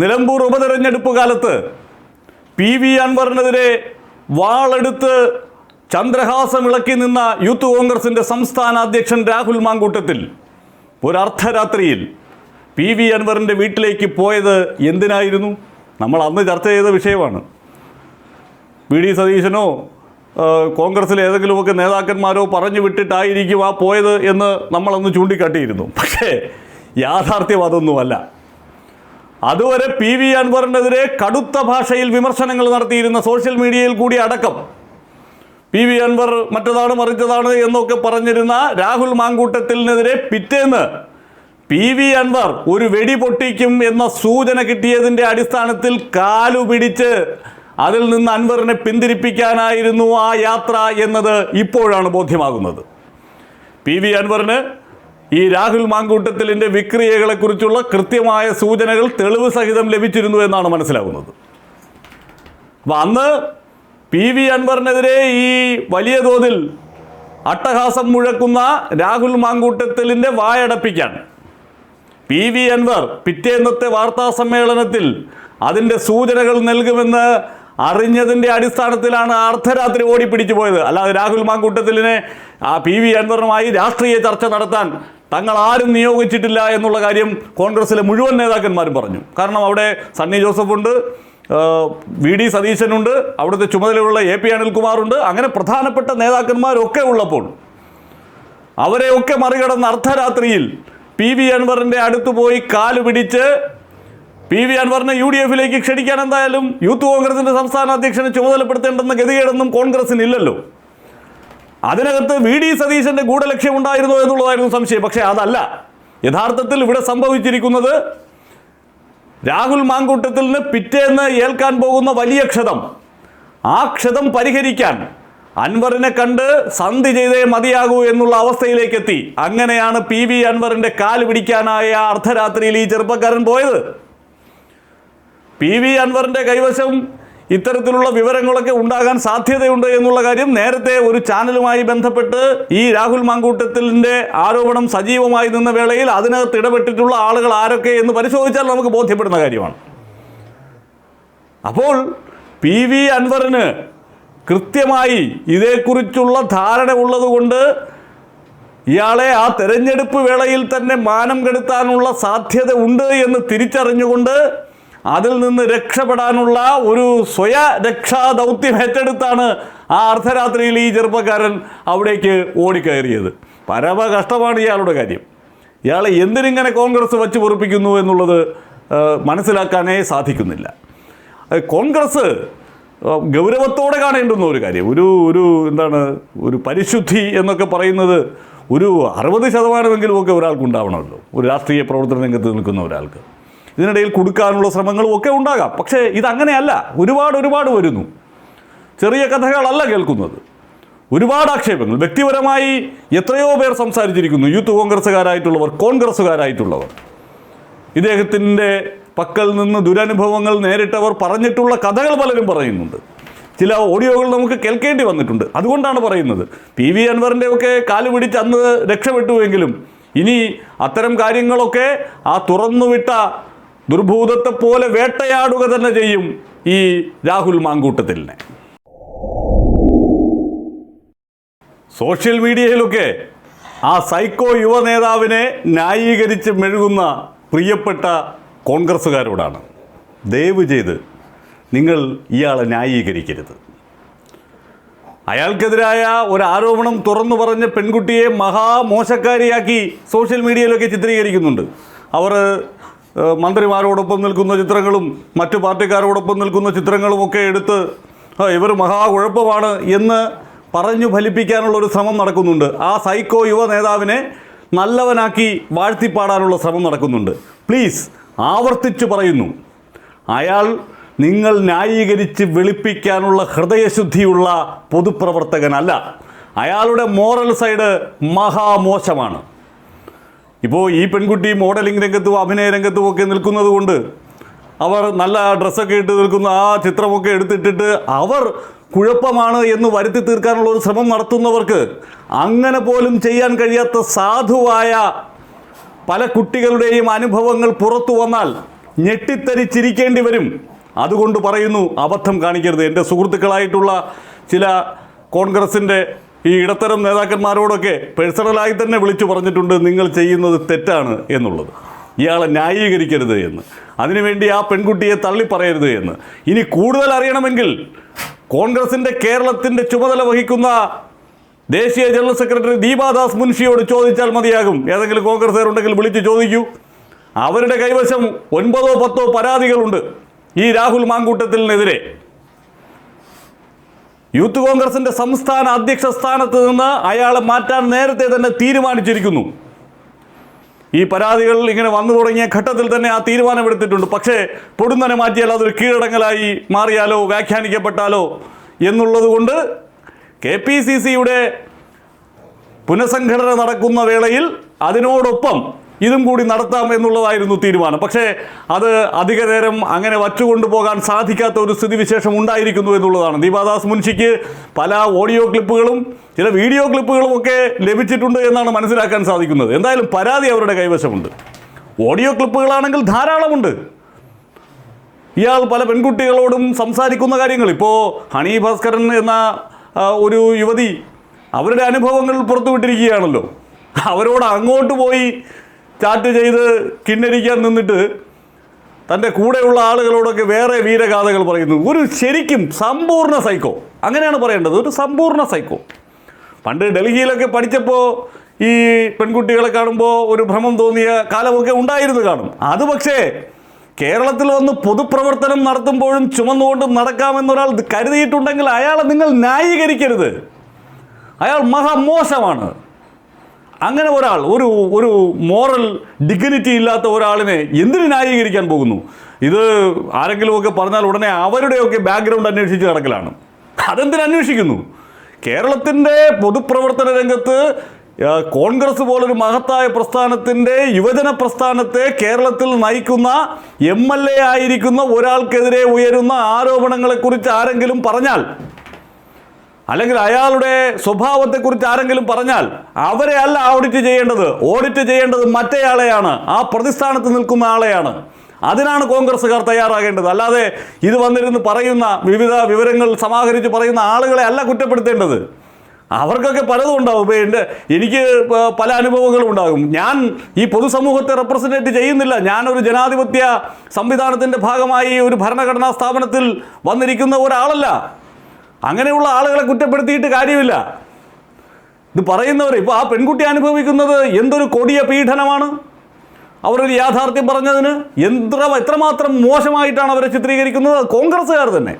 നിലമ്പൂർ ഉപതെരഞ്ഞെടുപ്പ് കാലത്ത് P V അൻവറിനെതിരെ വാളെടുത്ത് Chandrahasam ഇളക്കി നിന്ന യൂത്ത് കോൺഗ്രസിന്റെ സംസ്ഥാന അധ്യക്ഷൻ രാഹുൽ മാങ്കൂട്ടത്തിൽ ഒരർദ്ധരാത്രിയിൽ പി വി അൻവറിന്റെ വീട്ടിലേക്ക് പോയത് എന്തിനായിരുന്നു? നമ്മൾ അന്ന് ചർച്ച ചെയ്ത വിഷയമാണ്. വി ഡി സതീശനോ കോൺഗ്രസിലെ ഏതെങ്കിലുമൊക്കെ നേതാക്കന്മാരോ പറഞ്ഞു വിട്ടിട്ടായിരിക്കും ആ പോയത് എന്ന് നമ്മളന്ന് ചൂണ്ടിക്കാട്ടിയിരുന്നു. പക്ഷേ യാഥാർത്ഥ്യം അതൊന്നുമല്ല. അതുവരെ പി വി അൻവറിനെതിരെ കടുത്ത ഭാഷയിൽ വിമർശനങ്ങൾ നടത്തിയിരുന്ന സോഷ്യൽ മീഡിയയിൽ കൂടി അടക്കം പി വി അൻവർ മറ്റതാണ് മറിച്ചതാണ് എന്നൊക്കെ പറഞ്ഞിരുന്ന രാഹുൽ മാങ്കൂട്ടത്തിനെതിരെ പിറ്റേന്ന് പി വി അൻവർ ഒരു വെടി പൊട്ടിക്കും എന്ന സൂചന കിട്ടിയതിന്റെ അടിസ്ഥാനത്തിൽ കാലു പിടിച്ച് അതിൽ നിന്ന് അൻവറിനെ പിന്തിരിപ്പിക്കാനായിരുന്നു ആ യാത്ര എന്നത് ഇപ്പോഴാണ് ബോധ്യമാകുന്നത്. പി വി അൻവറിന് ഈ രാഹുൽ മാങ്കൂട്ടത്തിലിന്റെ വിക്രിയകളെക്കുറിച്ചുള്ള കൃത്യമായ സൂചനകൾ തെളിവ് സഹിതം ലഭിച്ചിരുന്നു എന്നാണ് മനസ്സിലാകുന്നത്. അപ്പം അന്ന് പി വി അൻവറിനെതിരെ ഈ വലിയ തോതിൽ അട്ടഹാസം മുഴക്കുന്ന രാഹുൽ മാങ്കൂട്ടത്തിലിന്റെ വായടപ്പിക്കാൻ പി വി അൻവർ പിറ്റേന്നത്തെ വാർത്താ സമ്മേളനത്തിൽ അതിന്റെ സൂചനകൾ നൽകുമെന്ന് അറിഞ്ഞതിന്റെ അടിസ്ഥാനത്തിലാണ് അർദ്ധരാത്രി ഓടിപ്പിടിച്ചു പോയത്. അല്ലാതെ രാഹുൽ മാങ്കൂട്ടത്തിലിനെ ആ പി വി അൻവറുമായി രാഷ്ട്രീയ ചർച്ച നടത്താൻ തങ്ങൾ ആരും നിയോഗിച്ചിട്ടില്ല എന്നുള്ള കാര്യം കോൺഗ്രസിലെ മുഴുവൻ നേതാക്കന്മാരും പറഞ്ഞു. കാരണം അവിടെ സണ്ണി ജോസഫുണ്ട് വി ഡി സതീശനുണ്ട് അവിടുത്തെ ചുമതലയുള്ള എ പി അനിൽകുമാറുണ്ട് അങ്ങനെ പ്രധാനപ്പെട്ട നേതാക്കന്മാരൊക്കെ ഉള്ളപ്പോൾ അവരെയൊക്കെ മറികടന്ന് അർദ്ധരാത്രിയിൽ പി വി അൻവറിന്റെ അടുത്ത് പോയി കാൽ പിടിച്ച് പി വി അൻവറിനെ യു ഡി എഫിലേക്ക് ക്ഷണിക്കാൻ എന്തായാലും യൂത്ത് കോൺഗ്രസിന്റെ സംസ്ഥാന അധ്യക്ഷനെ ചുമതലപ്പെടുത്തേണ്ടെന്ന ഗതികേടൊന്നും കോൺഗ്രസിന് ഇല്ലല്ലോ അതിനകത്ത് വി ഡി സതീശന്റെ ഗൂഢലക്ഷ്യം ഉണ്ടായിരുന്നോ എന്നുള്ളതായിരുന്നു സംശയം. പക്ഷേ അതല്ല. യഥാർത്ഥത്തിൽ ഇവിടെ സംഭവിച്ചിരിക്കുന്നത് രാഹുൽ മാങ്കൂട്ടത്തിന് പിറ്റേന്ന് ഏൽക്കാൻ പോകുന്ന വലിയ ക്ഷതം. ആ ക്ഷതം പരിഹരിക്കാൻ അൻവറിനെ കണ്ട് സന്ധി ചെയ്തേ മതിയാകൂ എന്നുള്ള അവസ്ഥയിലേക്ക് എത്തി അങ്ങനെയാണ് പി വി അൻവറിന്റെ കാൽ പിടിക്കാനായ അർദ്ധരാത്രിയിൽ ഈ ചെറുപ്പക്കാരൻ പോയത്. പി വി അൻവറിന്റെ കൈവശം ഇത്തരത്തിലുള്ള വിവരങ്ങളൊക്കെ ഉണ്ടാകാൻ സാധ്യതയുണ്ട് എന്നുള്ള കാര്യം നേരത്തെ ഒരു ചാനലുമായി ബന്ധപ്പെട്ട് ഈ രാഹുൽ മാങ്കൂട്ടത്തിലിന്റെ ആരോപണം സജീവമായി നിന്ന വേളയിൽ അതിനകത്ത് ഇടപെട്ടിട്ടുള്ള ആളുകൾ ആരൊക്കെ എന്ന് പരിശോധിച്ചാൽ നമുക്ക് ബോധ്യപ്പെടുന്ന കാര്യമാണ്. അപ്പോൾ പി വി അൻവറിന് കൃത്യമായി ഇതേക്കുറിച്ചുള്ള ധാരണ ഉള്ളതുകൊണ്ട് ഇയാളെ ആ തെരഞ്ഞെടുപ്പ് വേളയിൽ തന്നെ മാനം കെടുത്താനുള്ള സാധ്യത ഉണ്ട് എന്ന് തിരിച്ചറിഞ്ഞുകൊണ്ട് അതിൽ നിന്ന് രക്ഷപ്പെടാനുള്ള ഒരു സ്വയ രക്ഷാ ദൗത്യം ഏറ്റെടുത്താണ് ആ അർദ്ധരാത്രിയിൽ ഈ ചെറുപ്പക്കാരൻ അവിടേക്ക് ഓടിക്കയറിയത്. പരമ കഷ്ടമാണ് ഇയാളുടെ കാര്യം. ഇയാളെ എന്തിനിങ്ങനെ കോൺഗ്രസ് വച്ച് പൊറിപ്പിക്കുന്നു എന്നുള്ളത് മനസ്സിലാക്കാനേ സാധിക്കുന്നില്ല. കോൺഗ്രസ് ഗൗരവത്തോടെ കാണേണ്ടുന്ന ഒരു കാര്യം. ഒരു ഒരു എന്താണ് ഒരു പരിശുദ്ധി എന്നൊക്കെ പറയുന്നത് ഒരു അറുപത് ശതമാനമെങ്കിലുമൊക്കെ ഒരാൾക്ക് ഉണ്ടാവണമല്ലോ. ഒരു രാഷ്ട്രീയ പ്രവർത്തന രംഗത്ത് നിൽക്കുന്ന ഒരാൾക്ക്. ഇതിനിടയിൽ കൊടുക്കാനുള്ള ശ്രമങ്ങളും ഒക്കെ ഉണ്ടാകാം. പക്ഷേ ഇതങ്ങനെയല്ല. ഒരുപാട് ഒരുപാട് വരുന്നു. ചെറിയ കഥകളല്ല കേൾക്കുന്നത്. ഒരുപാട് ആക്ഷേപങ്ങൾ. വ്യക്തിപരമായി എത്രയോ പേർ സംസാരിച്ചിരിക്കുന്നു. യൂത്ത് കോൺഗ്രസ്സുകാരായിട്ടുള്ളവർ കോൺഗ്രസ്സുകാരായിട്ടുള്ളവർ. ഇദ്ദേഹത്തിന്റെ പക്കൽ നിന്ന് ദുരനുഭവങ്ങൾ നേരിട്ടവർ പറഞ്ഞിട്ടുള്ള കഥകൾ പലരും പറയുന്നുണ്ട്. ചില ഓഡിയോകൾ നമുക്ക് കേൾക്കേണ്ടി വന്നിട്ടുണ്ട്. അതുകൊണ്ടാണ് പറയുന്നത്. പി വി അൻവറിന്റെ ഒക്കെ കാൽ പിടിച്ച് അന്ന് രക്ഷപ്പെട്ടുവെങ്കിലും ഇനി അത്തരം കാര്യങ്ങളൊക്കെ ആ തുറന്നുവിട്ട ദുർഭൂതത്തെ പോലെ വേട്ടയാടുക തന്നെ ചെയ്യും ഈ രാഹുൽ മാങ്കൂട്ടത്തിലിനെ. സോഷ്യൽ മീഡിയയിലൊക്കെ ആ സൈക്കോ യുവ നേതാവിനെ ന്യായീകരിച്ച് മെഴുകുന്ന പ്രിയപ്പെട്ട കോൺഗ്രസ്സുകാരോടാണ്. ദയവ് ചെയ്ത് നിങ്ങൾ ഇയാളെ ന്യായീകരിക്കരുത്. അയാൾക്കെതിരായ ഒരു ആരോപണം തുറന്നു പറഞ്ഞ പെൺകുട്ടിയെ മഹാമോശക്കാരിയാക്കി സോഷ്യൽ മീഡിയയിലൊക്കെ ചിത്രീകരിക്കുന്നുണ്ട്. അവർ മന്ത്രിമാരോടൊപ്പം നിൽക്കുന്ന ചിത്രങ്ങളും മറ്റു പാർട്ടിക്കാരോടൊപ്പം നിൽക്കുന്ന ചിത്രങ്ങളും ഒക്കെ എടുത്ത് ഇവർ മഹാകുഴപ്പമാണ് എന്ന് പറഞ്ഞു ഫലിപ്പിക്കാനുള്ള ഒരു ശ്രമം നടക്കുന്നുണ്ട്. ആ സൈക്കോ യുവ നേതാവിനെ നല്ലവനാക്കി വാഴ്ത്തിപ്പാടാനുള്ള ശ്രമം നടക്കുന്നുണ്ട്. പ്ലീസ് ആവർത്തിച്ചു പറയുന്നു. അയാൾ നിങ്ങൾ ന്യായീകരിച്ച് വെളുപ്പിക്കാനുള്ള ഹൃദയശുദ്ധിയുള്ള പൊതുപ്രവർത്തകനല്ല. അയാളുടെ മോറൽ സൈഡ് മഹാമോശമാണ്. ഇപ്പോൾ ഈ പെൺകുട്ടി മോഡലിംഗ് രംഗത്തും അഭിനയ രംഗത്തും ഒക്കെ നിൽക്കുന്നത് കൊണ്ട് അവർ നല്ല ഡ്രസ്സൊക്കെ ഇട്ട് നിൽക്കുന്ന ആ ചിത്രമൊക്കെ എടുത്തിട്ടിട്ട് അവർ കുഴപ്പമാണ് എന്ന് വരുത്തി തീർക്കാനുള്ള ഒരു ശ്രമം നടത്തുന്നവർക്ക് അങ്ങനെ പോലും ചെയ്യാൻ കഴിയാത്ത സാധുവായ പല കുട്ടികളുടെയും അനുഭവങ്ങൾ പുറത്തു വന്നാൽ ഞെട്ടിത്തരിച്ചിരിക്കേണ്ടി വരും. അതുകൊണ്ട് പറയുന്നു അബദ്ധം കാണിക്കരുത്. എന്റെ സുഹൃത്തുക്കളായിട്ടുള്ള ചില കോൺഗ്രസിന്റെ ഈ ഇടത്തരം നേതാക്കന്മാരോടൊക്കെ പേഴ്സണലായി തന്നെ വിളിച്ചു പറഞ്ഞിട്ടുണ്ട് നിങ്ങൾ ചെയ്യുന്നത് തെറ്റാണ് എന്നുള്ളത്. ഇയാളെ ന്യായീകരിക്കരുത് എന്ന്. അതിനുവേണ്ടി ആ പെൺകുട്ടിയെ തള്ളി പറയരുത് എന്ന്. ഇനി കൂടുതൽ അറിയണമെങ്കിൽ കോൺഗ്രസിന്റെ കേരളത്തിന്റെ ചുമതല വഹിക്കുന്ന ദേശീയ ജനറൽ സെക്രട്ടറി ദീപാദാസ് മുൻഷിയോട് ചോദിച്ചാൽ മതിയാകും. ഏതെങ്കിലും കോൺഗ്രസ്സുകാരുണ്ടെങ്കിൽ വിളിച്ച് ചോദിക്കൂ. അവരുടെ കൈവശം ഒൻപതോ പത്തോ പരാതികളുണ്ട് ഈ രാഹുൽ മാങ്കൂട്ടത്തിനെതിരെ യൂത്ത് കോൺഗ്രസിന്റെ സംസ്ഥാന അധ്യക്ഷ സ്ഥാനത്ത് നിന്ന് അയാളെ മാറ്റാൻ നേരത്തെ തന്നെ തീരുമാനിച്ചിരിക്കുന്നു. ഈ പരാതികൾ ഇങ്ങനെ വന്നു തുടങ്ങിയ ഘട്ടത്തിൽ തന്നെ ആ തീരുമാനമെടുത്തിട്ടുണ്ട്. പക്ഷേ പൊടുന്നനെ മാറ്റിയാൽ അതൊരു കീഴടങ്ങലായി മാറിയാലോ വ്യാഖ്യാനിക്കപ്പെട്ടാലോ എന്നുള്ളത് കൊണ്ട് കെ പി സി സിയുടെ പുനഃസംഘടന നടക്കുന്ന വേളയിൽ അതിനോടൊപ്പം ഇതും കൂടി നടത്താം എന്നുള്ളതായിരുന്നു തീരുമാനം. പക്ഷേ അത് അധിക നേരം അങ്ങനെ വച്ചുകൊണ്ടു പോകാൻ സാധിക്കാത്ത ഒരു സ്ഥിതിവിശേഷം ഉണ്ടായിരിക്കുന്നു എന്നുള്ളതാണ്. ദീപാദാസ് മുൻഷിക്ക് പല ഓഡിയോ ക്ലിപ്പുകളും ചില വീഡിയോ ക്ലിപ്പുകളും ഒക്കെ ലഭിച്ചിട്ടുണ്ട് എന്നാണ് മനസ്സിലാക്കാൻ സാധിക്കുന്നത്. എന്തായാലും പരാതി അവരുടെ കൈവശമുണ്ട്. ഓഡിയോ ക്ലിപ്പുകളാണെങ്കിൽ ധാരാളമുണ്ട്. ഇയാൾ പല പെൺകുട്ടികളോടും സംസാരിക്കുന്ന കാര്യങ്ങൾ. ഇപ്പോൾ ഹണി ഭാസ്കരൻ എന്ന ഒരു യുവതി അവരുടെ അനുഭവങ്ങൾ പുറത്തുവിട്ടിരിക്കുകയാണല്ലോ. അവരോട് അങ്ങോട്ട് പോയി ചാറ്റ് ചെയ്ത് കിന്നരിക്കാൻ നിന്നിട്ട് തന്റെ കൂടെയുള്ള ആളുകളോടൊക്കെ വേറെ വീരഗാഥകൾ പറയുന്നു. ഒരു ശരിക്കും സമ്പൂർണ സൈക്കോ അങ്ങനെയാണ് പറയേണ്ടത്. ഒരു സമ്പൂർണ സൈക്കോ പണ്ട് ഡൽഹിയിലൊക്കെ പഠിച്ചപ്പോൾ ഈ പെൺകുട്ടികളെ കാണുമ്പോൾ ഒരു ഭ്രമം തോന്നിയ കാലമൊക്കെ ഉണ്ടായിരുന്നു കാണും. അത് പക്ഷേ കേരളത്തിൽ വന്ന് പൊതുപ്രവർത്തനം നടത്തുമ്പോഴും ചുമന്നുകൊണ്ട് നടക്കാമെന്നൊരാൾ കരുതിയിട്ടുണ്ടെങ്കിൽ അയാളെ നിങ്ങൾ ന്യായീകരിക്കരുത്. അയാൾ മഹാമോശമാണ്. അങ്ങനെ ഒരാൾ ഒരു ഒരു മോറൽ ഡിഗ്നിറ്റി ഇല്ലാത്ത ഒരാളിനെ എന്തിനു ന്യായീകരിക്കാൻ പോകുന്നു? ഇത് ആരെങ്കിലുമൊക്കെ പറഞ്ഞാൽ ഉടനെ അവരുടെയൊക്കെ ബാക്ക്ഗ്രൗണ്ട് അന്വേഷിച്ച് കിടക്കലാണ് അതെന്തിനു അന്വേഷിക്കുന്നു? കേരളത്തിന്റെ പൊതുപ്രവർത്തന രംഗത്ത് കോൺഗ്രസ് പോലൊരു മഹത്തായ പ്രസ്ഥാനത്തിന്റെ യുവജന പ്രസ്ഥാനത്തെ കേരളത്തിൽ നയിക്കുന്ന എം എൽ എ ആയിരിക്കുന്ന ഒരാൾക്കെതിരെ ഉയരുന്ന ആരോപണങ്ങളെക്കുറിച്ച് ആരെങ്കിലും പറഞ്ഞാൽ അല്ലെങ്കിൽ അയാളുടെ സ്വഭാവത്തെക്കുറിച്ച് ആരെങ്കിലും പറഞ്ഞാൽ അവരെ അല്ല ഓഡിറ്റ് ചെയ്യേണ്ടത്. ഓഡിറ്റ് ചെയ്യേണ്ടത് മറ്റേയാളെയാണ്. ആ പ്രതിസ്ഥാനത്ത് നിൽക്കുന്ന ആളെയാണ്. അതിനാണ് കോൺഗ്രസ്സുകാർ തയ്യാറാകേണ്ടത്. അല്ലാതെ ഇത് വന്നിരുന്ന് പറയുന്ന വിവിധ വിവരങ്ങൾ സമാഹരിച്ച് പറയുന്ന ആളുകളെ അല്ല കുറ്റപ്പെടുത്തേണ്ടത്. അവർക്കൊക്കെ പലതും ഉണ്ടാവും. എന്റെ എനിക്ക് പല അനുഭവങ്ങളും ഉണ്ടാകും. ഞാൻ ഈ പൊതുസമൂഹത്തെ റെപ്രസെന്റേറ്റ് ചെയ്യുന്നില്ല. ഞാനൊരു ജനാധിപത്യ സംവിധാനത്തിന്റെ ഭാഗമായി ഒരു ഭരണഘടനാ സ്ഥാപനത്തിൽ വന്നിരിക്കുന്ന ഒരാളല്ല. അങ്ങനെയുള്ള ആളുകളെ കുറ്റപ്പെടുത്തിയിട്ട് കാര്യമില്ല. ഇത് പറയുന്നവർ ഇപ്പോൾ ആ പെൺകുട്ടി അനുഭവിക്കുന്നത് എന്തൊരു കൊടിയ പീഡനമാണ്? അവരൊരു യാഥാർത്ഥ്യം പറഞ്ഞതിന് എത്ര എത്രമാത്രം മോശമായിട്ടാണ് അവരെ ചിത്രീകരിക്കുന്നത്? കോൺഗ്രസ്സുകാർ തന്നെ.